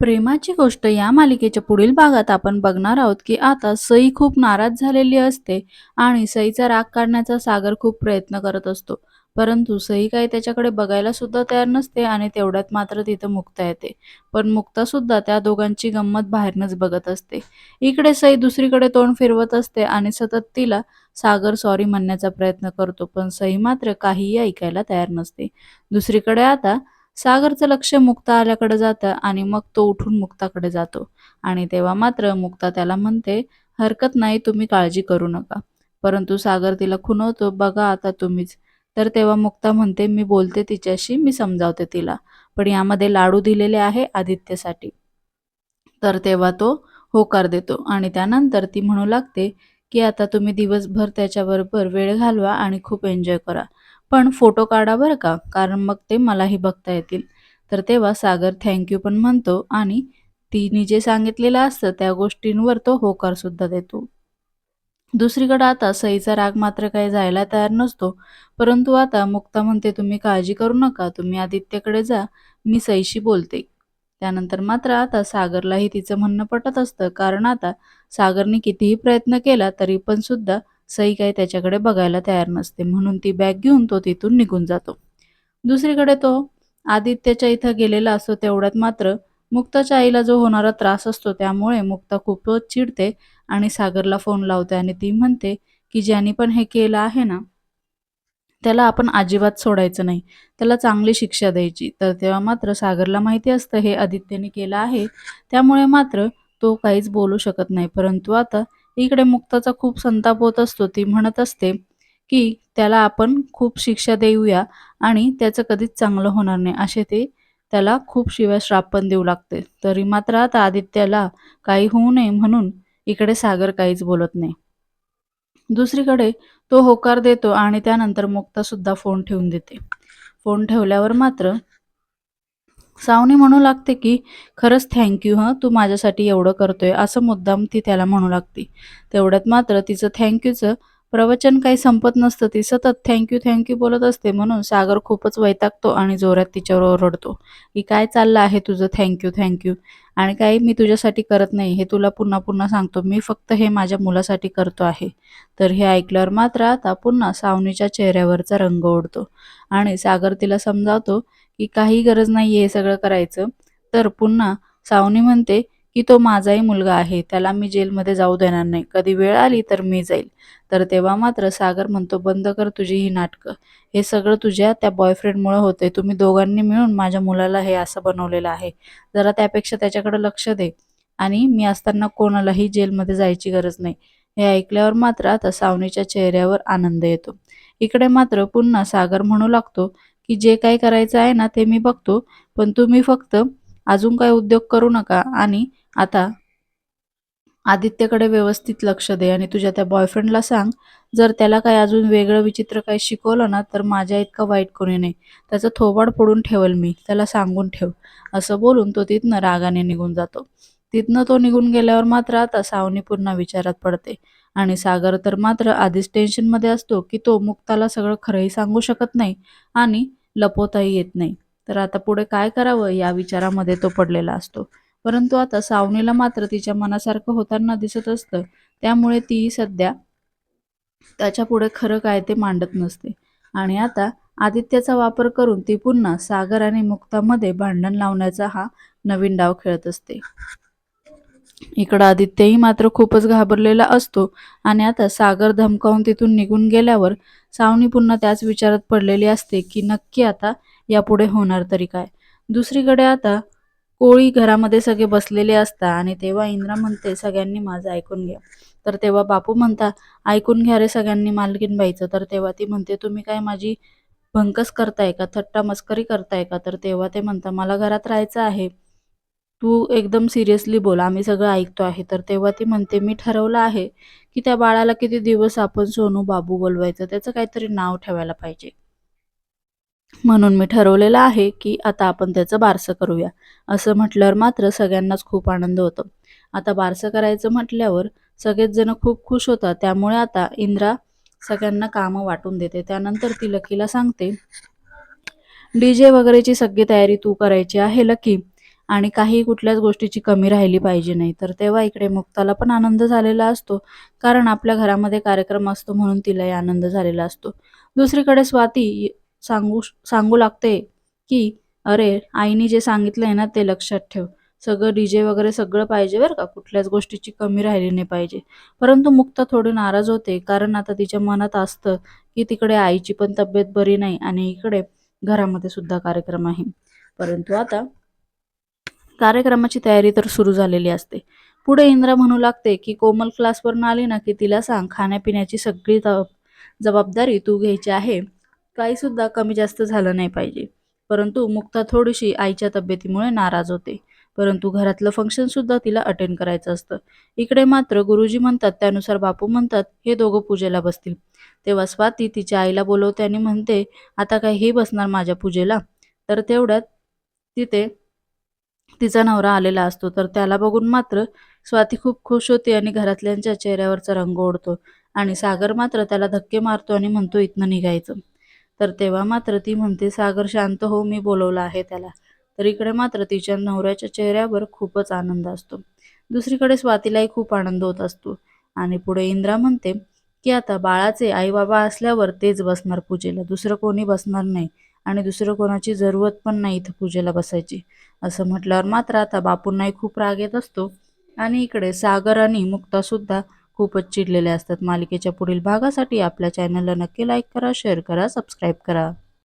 प्रेमाची गोष्ट या मालिकेच्या पुढील भागात आपण बघणार आहोत की आता सई खूप नाराज झालेली असते आणि सईचा राग काढण्याचा सागर खूप प्रयत्न करत असतो. परंतु सई काही त्याच्याकडे बघायला सुद्धा तयार नसते आणि तेवढ्यात मात्र तिथं मुक्ता येते. पण मुक्ता सुद्धा त्या दोघांची गंमत बाहेरनच बघत असते. इकडे सई दुसरीकडे तोंड फिरवत असते आणि सतत तिला सागर सॉरी म्हणण्याचा प्रयत्न करतो पण सई मात्र काहीही ऐकायला तयार नसते. दुसरीकडे आता सागरचं लक्ष मुक्ता आल्याकडे जातं आणि मग तो उठून मुक्ताकडे जातो. आणि तेव्हा मात्र मुक्ता त्याला म्हणते हरकत नाही तुम्ही काळजी करू नका. परंतु सागर तिला खुनवतो बघा आता तुम्हीच. तर तेव्हा मुक्ता म्हणते मी बोलते तिच्याशी मी समजावते तिला. पण यामध्ये लाडू दिलेले आहे आदित्यसाठी. तर तेव्हा तो होकार देतो आणि त्यानंतर ती म्हणू लागते की आता तुम्ही दिवसभर त्याच्याबरोबर वेळ घालवा आणि खूप एन्जॉय करा. पण फोटो काढा बरं का कारण मग ते मलाही बघता येतील. तर तेव्हा सागर थँक्यू पण म्हणतो आणि तिने जे सांगितलेलं असतं त्या गोष्टींवर तो होकार सुद्धा देतो. दुसरीकडे आता सईचा राग मात्र काही जायला तयार नसतो परंतु आता मुक्ता म्हणते तुम्ही काळजी करू नका तुम्ही आदित्यकडे जा मी सईशी बोलते. त्यानंतर मात्र आता सागरलाही तिचं म्हणणं पटत असतं कारण आता सागरने कितीही प्रयत्न केला तरी पण सुद्धा सई काही त्याच्याकडे बघायला तयार नसते म्हणून ती बॅग घेऊन तो तिथून निघून जातो. दुसरीकडे तो आदित्यच्या इथं गेलेला असतो तेवढ्यात मात्र मुक्ताच्या आईला जो होणारा त्रास असतो त्यामुळे मुक्ता खूपच चिडते आणि सागरला फोन लावते आणि ती म्हणते की ज्याने पण हे केलं आहे ना त्याला आपण अजिबात सोडायचं नाही त्याला चांगली शिक्षा द्यायची. तर तेव्हा मात्र सागरला माहिती असतं हे आदित्यने केलं आहे त्यामुळे मात्र तो काहीच बोलू शकत नाही. परंतु आता इकडे मुक्ताचा खूप संताप होत असतो. ती म्हणत असते की त्याला आपण खूप शिक्षा देऊया आणि त्याचं कधीच चांगलं होणार नाही. असे ते त्याला खूप शिवाय श्राप पण देऊ लागते. तरी मात्र आता आदित्याला काही होऊ नये म्हणून इकडे सागर काहीच बोलत नाही. दुसरीकडे तो होकार देतो आणि त्यानंतर मुक्ता सुद्धा फोन ठेवून देते. फोन ठेवल्यावर मात्र सावनी म्हणू लागते की खरंच थँक्यू हं तू माझ्यासाठी एवढं करतोय असं मुद्दाम ती त्याला म्हणू लागते. तेवढ्यात मात्र तिचं थँक्यूचं प्रवचन काही संपत नसतं. ती सतत थँक्यू थँक्यू बोलत असते म्हणून सागर खूपच वैतागतो आणि जोरात तिच्यावर ओरडतो की काय चाललं आहे तुझं थँक्यू थँक्यू आणि काही मी तुझ्यासाठी करत नाही हे तुला पुन्हा पुन्हा सांगतो. मी फक्त हे माझ्या मुलासाठी करतो आहे. तर हे ऐकल्यावर मात्र आता पुन्हा सावनीच्या चेहऱ्यावरचा रंग ओढतो आणि सागर तिला समजावतो की काही गरज नाही हे सगळं करायचं. तर पुन्हा सावनी म्हणते की तो माझाही मुलगा आहे त्याला मी जेलमध्ये जाऊ देणार नाही. कधी वेळ आली तर मी जाईल. तर तेव्हा मात्र सागर म्हणतो बंद कर तुझी ही नाटकं. हे सगळं तुझ्या त्या बॉयफ्रेंडमुळे होते तुम्ही दोघांनी मिळून माझ्या मुलाला हे असं बनवलेलं आहे. जरा त्यापेक्षा त्याच्याकडे लक्ष दे. आणि मी असताना कोणालाही जेलमध्ये जायची गरज नाही. हे ऐकल्यावर मात्र आता सावनीच्या चेहऱ्यावर आनंद येतो. इकडे मात्र पुन्हा सागर म्हणू लागतो की जे काही करायचं आहे ना ते मी बघतो. पण तुम्ही फक्त अजून काही उद्योग करू नका आणि आता आदित्यकडे व्यवस्थित लक्ष दे आणि तुझ्या त्या बॉयफ्रेंडला सांग. जर त्याला काही अजून वेगळं विचित्र काही शिकवलं ना तर माझ्या इतकं वाईट कोणी नाही. त्याचं थोबाड पडून ठेवल मी. त्याला सांगून ठेव. असं बोलून तो तिथनं रागाने निघून जातो. तिथनं तो निघून गेल्यावर मात्र आता सावनी पुन्हा विचारात पडते. आणि सागर तर मात्र आधीच टेन्शनमध्ये असतो की तो मुक्ताला सगळं खरंही सांगू शकत नाही आणि लपवताही येत नाही. तर आता पुढे काय करावं या विचारामध्ये तो पडलेला असतो. परंतु आता सावनीला मात्र तिच्या मनासारखं होताना दिसत असतं. त्यामुळे ती सध्या त्याच्या पुढे खरं काय ते मांडत नसते. आणि आता आदित्याचा वापर करून ती पुन्हा सागर आणि मुक्तामध्ये भांडण लावण्याचा हा नवीन डाव खेळत असते. इकडं आदित्यही मात्र खूपच घाबरलेला असतो आणि आता सागर धमकावून तिथून निघून गेल्यावर सावनी पुन्हा त्याच विचारात पडलेली असते की नक्की आता यापुढे होणार तरी काय? दुसरीकडे आता कोळी घरामध्ये सगळे बसलेले असतात आणि तेव्हा इंद्रा म्हणते सगळ्यांनी माझं ऐकून घ्या. तर तेव्हा बापू म्हणता ऐकून घ्या रे सगळ्यांनी मालकीनबाईचं तर तेव्हा ती म्हणते तुम्ही काय माझी भंकस करताय का? थट्टा मस्करी करताय का? तर तेव्हा ते म्हणता मला घरात राहायचं आहे. तू एकदम सिरियसली बोल आम्ही सगळं ऐकतो आहे. तर तेव्हा ती म्हणते मी ठरवलं आहे की त्या बाळाला किती दिवस आपण सोनू बाबू बोलवायचं त्याचं काहीतरी नाव ठेवायला पाहिजे. म्हणून मी ठरवलेलं आहे की आता आपण त्याचं बारसं करूया. असं म्हटल्यावर मात्र सगळ्यांनाच खूप आनंद होतो. आता बारसं करायचं म्हटल्यावर सगळेच जण खूप खुश होतात. त्यामुळे आता इंद्रा सगळ्यांना कामं वाटून देते. त्यानंतर ती लकीला सांगते डी जे वगैरेची सगळी तयारी तू करायची आहे लकी. आणि काही कुठल्याच गोष्टीची कमी राहिली पाहिजे नाही. तर तेव्हा इकडे मुक्ताला पण आनंद झालेला असतो. कारण आपल्या घरामध्ये कार्यक्रम असतो म्हणून तिलाही आनंद झालेला असतो. दुसरीकडे स्वाती सांगू सांगू लागते की अरे आईने जे सांगितलंय ना ते लक्षात ठेव. सगळं डीजे वगैरे सगळं पाहिजे बरं का? कुठल्याच गोष्टीची कमी राहिली नाही पाहिजे. परंतु मुक्ता थोडी नाराज होते. कारण आता तिच्या मनात असतं की तिकडे आईची पण तब्येत बरी नाही आणि इकडे घरामध्ये सुद्धा कार्यक्रम आहे. परंतु आता कार्यक्रमाची तयारी तर सुरू झालेली असते. पुढे इंद्रा म्हणू लागते की कोमल क्लासवरून आली ना की तिला सांग खाण्यापिण्याची सगळी जबाबदारी तू घ्यायची आहे. काही सुद्धा कमी जास्त झालं नाही पाहिजे. परंतु मुक्ता थोडीशी आईच्या तब्येतीमुळे नाराज होते. परंतु घरातलं फंक्शन सुद्धा तिला अटेंड करायचं असतं. इकडे मात्र गुरुजी म्हणतात त्यानुसार बापू म्हणतात हे दोघं पूजेला बसतील. तेव्हा स्वाती तिच्या आईला बोलवते आणि म्हणते आता काय हे बसणार माझ्या पूजेला? तर तेवढ्यात तिथे तिचा नवरा आलेला असतो तर त्याला बघून मात्र स्वाती खूप खुश होते आणि घरातल्यांच्या चेहऱ्यावरचा रंग ओढतो आणि सागर मात्र त्याला धक्के मारतो आणि म्हणतो इथनं निघायचं. तर तेव्हा मात्र ती म्हणते सागर शांत हो मी बोलवलं आहे त्याला. तर इकडे मात्र तिच्या नवऱ्याच्या चेहऱ्यावर खूपच आनंद असतो. दुसरीकडे स्वातीलाही खूप आनंद होत असतो. आणि पुढे इंद्रा म्हणते की आता बाळाचे आई बाबा असल्यावर तेच बसणार पूजेला दुसरं कोणी बसणार नाही. आणि दुसरं कोणाची जरूरत पण नाही इथं पूजेला बसायची. असं म्हटल्यावर मात्र आता बापूंनाही खूप राग येत असतो. आणि इकडे सागर आणि मुक्तासुद्धा खूपच चिडलेले असतात. मालिकेच्या पुढील भागासाठी आपल्या चॅनलला नक्की लाईक करा शेअर करा सबस्क्राईब करा.